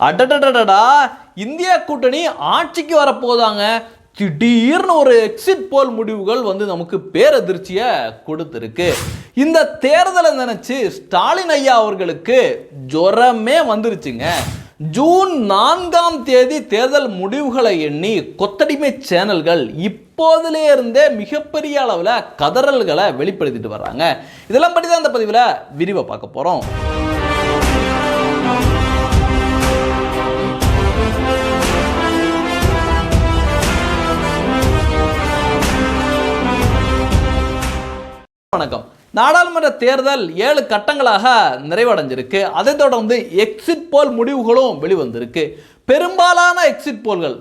அடடடடடா India கூட்டணி ஆட்சிக்கு வரப்போதாங்க திடீர்னு ஒரு எக்ஸிட் போல் முடிவுகள் வந்து நமக்கு பேரதிர்ச்சியை கொடுத்துருக்கு. இந்த தேர்தலை நினைச்சு ஸ்டாலின் ஐயா அவர்களுக்கு ஜுரமே வந்துருச்சுங்க. ஜூன் நான்காம் தேதி தேர்தல் முடிவுகளை எண்ணி கொத்தடிமை சேனல்கள் இப்போதிலே இருந்தே மிகப்பெரிய அளவில் கதறல்களை வெளிப்படுத்திட்டு வர்றாங்க. இதெல்லாம் பற்றி தான் இந்த பதிவில் விரிவாக பார்க்க போகிறோம் நாடாளுமன்ற தேர்தல் ஏழு கட்டங்களாக நிறைவடைஞ்சிருக்கு. அதை தொடர்ந்து எக்ஸிட் போல் முடிவுகளும் வெளிவந்திருக்கு. பெரும்பாலான எக்ஸிட் போல்கள்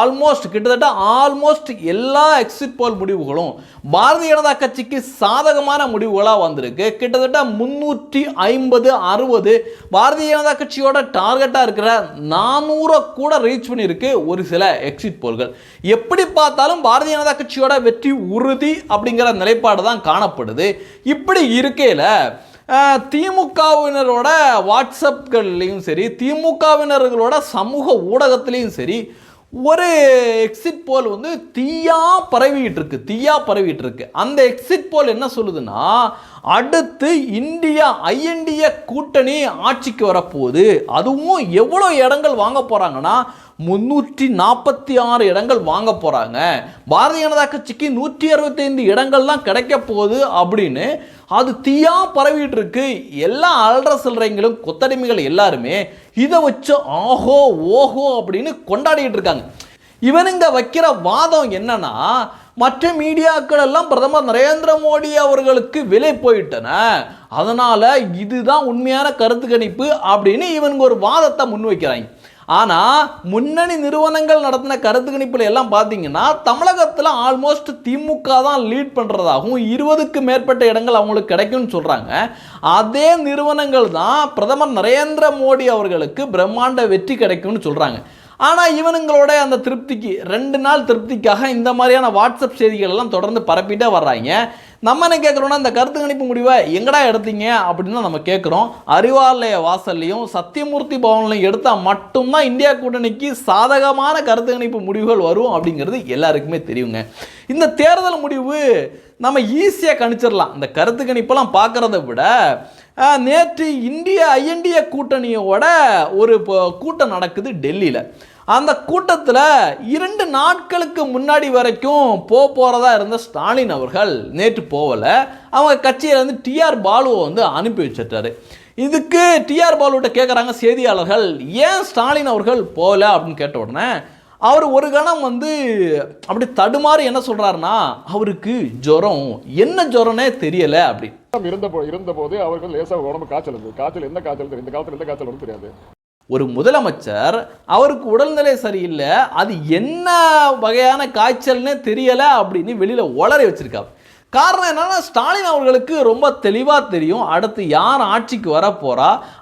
ஆல்மோஸ்ட் கிட்டத்தட்ட ஆல்மோஸ்ட் எல்லா எக்ஸிட் போல் முடிவுகளும் பாரதிய ஜனதா கட்சிக்கு சாதகமான முடிவுகளாக வந்திருக்கு. கிட்டத்தட்ட முன்னூற்றி ஐம்பது அறுபது பாரதிய ஜனதா கட்சியோட டார்கெட்டாக இருக்கிற நானூறை கூட ரீச் பண்ணியிருக்கு ஒரு சில எக்ஸிட் போல்கள் எப்படி பார்த்தாலும் பாரதிய ஜனதா கட்சியோட வெற்றி உறுதி அப்படிங்கிற நிலைப்பாடு தான் காணப்படுது. இப்படி இருக்கையில் திமுகவினரோட வாட்ஸ்அப்கள்லேயும் சரி திமுகவினர்களோட சமூக ஊடகத்துலேயும் சரி ஒரு எக்ஸிட் போல் வந்து தீயாக பரவிட்டு இருக்கு தீயாக பரவிட்டு இருக்கு. அந்த எக்ஸிட் போல் என்ன சொல்லுதுன்னா அடுத்து இந்தியா ஐஎன்டிஏ கூட்டணி ஆட்சிக்கு வரப்போகுது. அதுவும் எவ்வளோ இடங்கள் வாங்க போகிறாங்கன்னா முன்னூற்றி நாற்பத்தி ஆறு இடங்கள் வாங்க போகிறாங்க பாரதிய ஜனதா கட்சிக்கு நூற்றி அறுபத்தைந்து இடங்கள்லாம் கிடைக்க போகுது அப்படின்னு அது தீயா பரவிட்டு இருக்கு. எல்லா அல்ற சில்லறைங்களும் கொத்தடிமைகள் எல்லாருமே இதை வச்சு ஆஹோ ஓஹோ அப்படின்னு கொண்டாடிட்டு இருக்காங்க. இவனுங்க வைக்கிற வாதம் என்னன்னா மற்ற மீடியாக்கள் எல்லாம் பிரதமர் நரேந்திர மோடி அவர்களுக்கு விலை போயிட்டன. அதனால் இதுதான் உண்மையான கருத்து கணிப்பு அப்படின்னு இவனுக்கு ஒரு வாதத்தை முன்வைக்கிறாங்க. ஆனால் முன்னணி நிறுவனங்கள் நடத்தின கருத்து கணிப்பில் எல்லாம் பார்த்தீங்கன்னா தமிழகத்தில் ஆல்மோஸ்ட் திமுக தான் லீட் பண்ணுறதாகவும் இருபதுக்கு மேற்பட்ட இடங்கள் அவங்களுக்கு கிடைக்கும்னு சொல்கிறாங்க அதே நிறுவனங்கள் தான் பிரதமர் நரேந்திர மோடி அவர்களுக்கு பிரம்மாண்ட வெற்றி கிடைக்கும்னு சொல்கிறாங்க ஆனால் இவனுங்களோட அந்த திருப்திக்கு ரெண்டு நாள் திருப்திக்காக இந்த மாதிரியான வாட்ஸ்அப் செய்திகள் எல்லாம் தொடர்ந்து பரப்பிட்டே வர்றாங்க. நம்ம என்ன கேட்குறோம்னா இந்த கருத்து கணிப்பு முடிவை எங்கடா எடுத்தீங்க அப்படின்னு நம்ம கேட்குறோம் அறிவாலய வாசல்லையும் சத்தியமூர்த்தி பவன்லையும் எடுத்தால் மட்டும்தான் இந்தியா கூட்டணிக்கு சாதகமான கருத்து கணிப்பு முடிவுகள் வரும் அப்படிங்கிறது எல்லாருக்குமே தெரியுங்க. இந்த தேர்தல் முடிவு நம்ம ஈஸியாக கணிச்சிடலாம் இந்த கருத்து கணிப்பெல்லாம் பார்க்குறத விட நேற்று இந்திய ஐஎன்டிஏ கூட்டணியோட ஒரு கூட்டம் நடக்குது டெல்லியில். அந்த கூட்டத்தில் இரண்டு நாட்களுக்கு முன்னாடி வரைக்கும் போக போகிறதா இருந்த ஸ்டாலின் அவர்கள் நேற்று போகலை அவங்க கட்சியில் வந்து டிஆர் பாலுவை வந்து அனுப்பி வச்சிட்டாரு. இதுக்கு டிஆர் பாலுகிட்ட கேட்குறாங்க செய்தியாளர்கள் ஏன் ஸ்டாலின் அவர்கள் போகல அப்படின்னு கேட்ட உடனே அவர் ஒரு கணம் வந்து அப்படி தடுமாறி என்ன சொல்கிறாருன்னா அவருக்கு ஜுரம். என்ன ஜுரம்னே தெரியலை அப்படி. இருந்த இருந்தபோது அவர்கள் லேசாக உடம்பு காய்ச்சல் இருந்தது. காய்ச்சல் எந்த காய்ச்சல் தெரியும்? இந்த காலத்தில் எந்த காய்ச்சல் தெரியாது. ஒரு முதலமைச்சர் அவருக்கு உடல்நிலை சரியில்லை அது என்ன வகையான காய்ச்சல்னே தெரியலை அப்படின்னு வெளியில் உளறி வச்சிருக்காரு. காரணம் என்னென்னா ஸ்டாலின் அவர்களுக்கு ரொம்ப தெளிவாக தெரியும் அடுத்து யார் ஆட்சிக்கு வர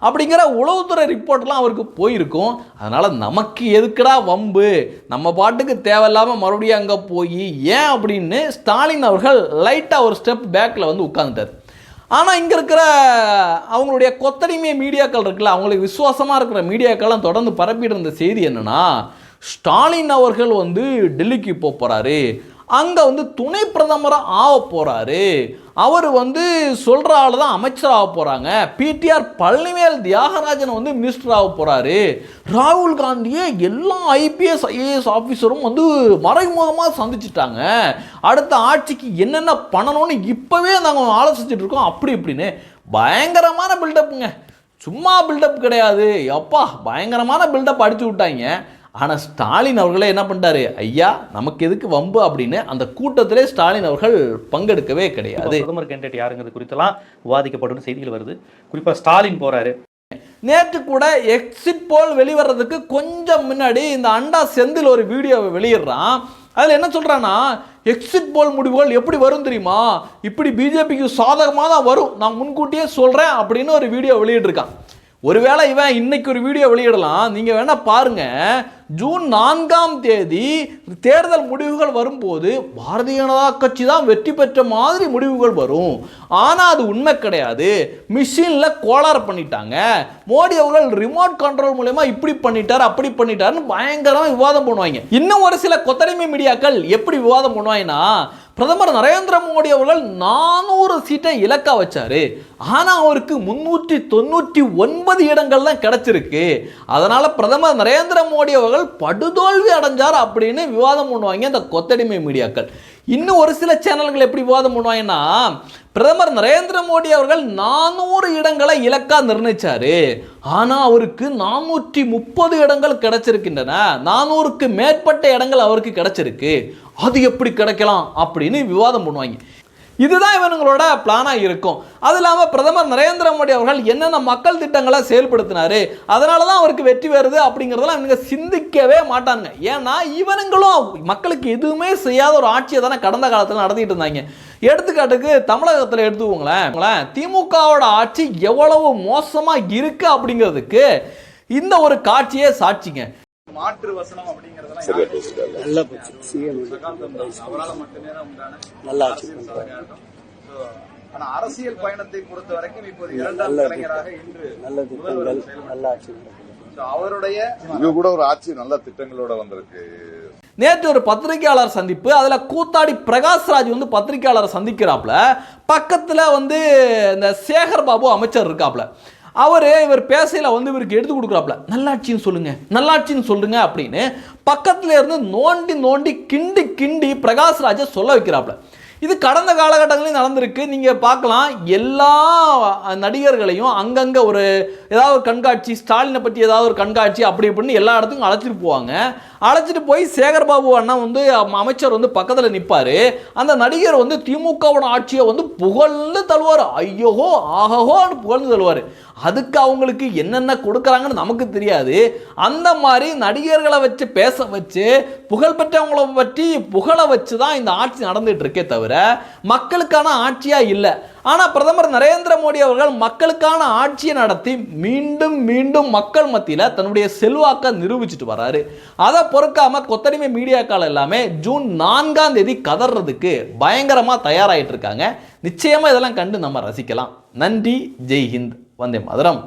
அப்படிங்கிற உளவுத்துறை ரிப்போர்ட்லாம் அவருக்கு போயிருக்கும். அதனால் நமக்கு எதுக்குடா வம்பு? நம்ம பாட்டுக்கு தேவையில்லாமல் மறுபடியும் அங்கே போய் ஏன் அப்படின்னு ஸ்டாலின் அவர்கள் லைட்டாக ஒரு ஸ்டெப் பேக்கில் வந்து உட்காந்துட்டார் ஆனால் இங்கே இருக்கிற அவங்களுடைய கொத்தடிமைய மீடியாக்கள் இருக்குல்ல அவங்களுக்கு விசுவாசமாக இருக்கிற மீடியாக்கள்லாம் தொடர்ந்து பரப்பிட்டு இருந்த செய்தி என்னன்னா ஸ்டாலின் அவர்கள் வந்து டெல்லிக்கு போக போகிறாரு அங்கே வந்து துணை பிரதமராக ஆக போகிறாரு அவர் வந்து சொல்கிற ஆள் தான் அமைச்சர் ஆக போகிறாங்க பிடிஆர் பழனிவேல் தியாகராஜன் வந்து மினிஸ்டர் ஆக போகிறாரு ராகுல் காந்தியை எல்லா ஐபிஎஸ் ஐஏஎஸ் ஆஃபீஸரும் வந்து மறைமுகமாக சந்திச்சிட்டாங்க. அடுத்த ஆட்சிக்கு என்னென்ன பண்ணணும்னு இப்போவே நாங்கள் ஆலோசிச்சுட்டு இருக்கோம். அப்படி இப்படின்னு பயங்கரமான பில்டப்புங்க சும்மா பில்டப் கிடையாது. எப்பா பயங்கரமான பில்டப் அடித்து விட்டாங்க. ஆனால் ஸ்டாலின் அவர்களே என்ன பண்ணிட்டாரு? ஐயா நமக்கு எதுக்கு வம்பு அப்படின்னு அந்த கூட்டத்திலே ஸ்டாலின் அவர்கள் பங்கெடுக்கவே கிடையாது. பிரதமர் கேண்டிடேட் யாருங்கிறது குறித்தெல்லாம் விவாதிக்கப்படும் செய்திகள் வருது. குறிப்பா ஸ்டாலின் போறாரு. நேற்று கூட எக்ஸிட் போல் வெளிவரதுக்கு கொஞ்சம் முன்னாடி இந்த அண்டா செந்தில் ஒரு வீடியோவை வெளியிடுறான். அதில் என்ன சொல்கிறான்னா எக்ஸிட் போல் முடிவுகள் எப்படி வரும் தெரியுமா? இப்படி பிஜேபிக்கு சாதகமாக தான் வரும். நான் முன்கூட்டியே சொல்கிறேன் அப்படின்னு ஒரு வீடியோ வெளியிட்டிருக்கான். ஒருவேளை இவன் இன்னைக்கு ஒரு வீடியோ வெளியிடலாம். நீங்கள் வேணால் பாருங்கள் ஜூன் நான்காம் தேதி தேர்தல் முடிவுகள் வரும்போது பாரதிய ஜனதா கட்சி தான் வெற்றி பெற்ற மாதிரி முடிவுகள் வரும். ஆனால் அது உண்மை கிடையாது. மிஷினில் கோளாறு பண்ணிட்டாங்க. மோடி அவர்கள் ரிமோட் கண்ட்ரோல் மூலயமா இப்படி பண்ணிட்டார் அப்படி பண்ணிட்டாருன்னு பயங்கரமாக விவாதம் பண்ணுவாங்க. இன்னும் ஒரு சில கொத்தடிமை மீடியாக்கள் எப்படி விவாதம் பண்ணுவாங்கன்னா பிரதமர் நரேந்திர மோடி அவர்கள் நானூறு சீட்டை இலக்கா வச்சாரு. ஆனால் அவருக்கு முன்னூற்றி தொண்ணூற்றி ஒன்பது இடங்கள் தான் கிடைச்சிருக்கு. அதனால் பிரதமர் நரேந்திர மோடி அவர்கள் படுதோல்வி அடைஞ்சார் அப்படின்னு விவாதம் பண்ணுவாங்க இந்த கொத்தடிமை மீடியாக்கள். இன்னும் ஒரு சில சேனல்கள் எப்படி விவாதம் பண்ணுவாங்கன்னா பிரதமர் நரேந்திர மோடி அவர்கள் நானூறு இடங்களை இலக்கா நிர்ணயிச்சாரு. ஆனா அவருக்கு நானூற்றி முப்பது இடங்கள் கிடைச்சிருக்கின்றன. நானூறுக்கு மேற்பட்ட இடங்கள் அவருக்கு கிடைச்சிருக்கு. அது எப்படி கிடைக்கலாம் அப்படின்னு விவாதம் பண்ணுவாங்க. இதுதான் இவனுங்களோட பிளானாக இருக்கும். அது இல்லாமல் பிரதமர் நரேந்திர மோடி அவர்கள் என்னென்ன மக்கள் திட்டங்களை செயல்படுத்தினாரு அதனால தான் அவருக்கு வெற்றி வருது அப்படிங்கிறதெல்லாம் இவங்க சிந்திக்கவே மாட்டாங்க ஏன்னா இவனுங்களும் மக்களுக்கு எதுவுமே செய்யாத ஒரு ஆட்சியை தானே கடந்த காலத்தில் நடத்திட்டு இருந்தாங்க. எடுத்துக்காட்டுக்கு தமிழகத்தில் எடுத்துக்கோங்களேன் திமுகவோட ஆட்சி எவ்வளவு மோசமாக இருக்கு அப்படிங்கிறதுக்கு இந்த ஒரு காட்சியே சாட்சிங்க. மாற்று வசனம் அப்படிங்கறதெல்லாம் சரியா. நல்லா போச்சு. சிஎம். அவரால மட்டுமே தான் உண்டான நல்லா ஆனா அரசியல் பயணத்தை பொறுத்த வரைக்கும் இப்போது இரண்டாம் கலைஞராக இன்று நல்ல திட்டங்கள். நல்ல ஆட்சி அவருடைய இது கூட ஒரு ஆட்சி நல்ல திட்டங்களோட வந்திருக்கு. நேற்று ஒரு பத்திரிகையாளர் சந்திப்பு. அதில் கூத்தாடி பிரகாஷ்ராஜ் வந்து பத்திரிகையாளரை சந்திக்கிறாப்புல பக்கத்தில் வந்து இந்த சேகர் பாபு அமைச்சர் இருக்காப்புல அவர் இவர் பேசையில் வந்து இவருக்கு எடுத்து கொடுக்குறாப்புல. நல்லாட்சின்னு சொல்லுங்க நல்லாட்சின்னு சொல்லுங்க அப்படின்னு பக்கத்துல இருந்து நோண்டி நோண்டி கிண்டி கிண்டி பிரகாஷ்ராஜை சொல்ல வைக்கிறாப்புல. இது கடந்த காலகட்டங்களையும் நடந்திருக்கு. நீங்கள் பார்க்கலாம் எல்லா நடிகர்களையும் அங்கங்கே ஒரு ஏதாவது ஒரு கண்காட்சி ஸ்டாலினை பற்றி ஏதாவது ஒரு கண்காட்சி அப்படி இப்படின்னு எல்லா இடத்துக்கும் அழைச்சிட்டு போவாங்க. அழைச்சிட்டு போய் சேகர் பாபு அண்ணா வந்து அமைச்சர் வந்து பக்கத்தில் நிற்பார் அந்த நடிகர் வந்து திமுகவோட ஆட்சியை வந்து புகழ்ந்து தள்ளுவார் ஐயோஹோ ஆகோன்னு புகழ்ந்து தள்ளுவார் அதுக்கு அவங்களுக்கு என்னென்ன கொடுக்குறாங்கன்னு நமக்கு தெரியாது. அந்த மாதிரி நடிகர்களை வச்சு பேச வச்சு புகழ்பெற்றவங்கள பற்றி புகழ வச்சு தான் இந்த ஆட்சி நடந்துகிட்டு இருக்கே தவிர மக்களுக்கான ஆட்சியாக இல்லை. ஆனால் பிரதமர் நரேந்திர மோடி அவர்கள் மக்களுக்கான ஆட்சியை நடத்தி மீண்டும் மீண்டும் மக்கள் மத்தியில் தன்னுடைய செல்வாக்கை நிரூபிச்சிட்டு வராரு. அதை பொறுக்காம கொத்தடிமை மீடியாக்கள் எல்லாமே ஜூன் நான்காம் தேதி கதறதுக்கு பயங்கரமாக தயாராகிட்டு இருக்காங்க. நிச்சயமாக இதெல்லாம் கண்டு நம்ம ரசிக்கலாம். நன்றி. ஜெய் ஹிந்த். வந்தே மதுரம்.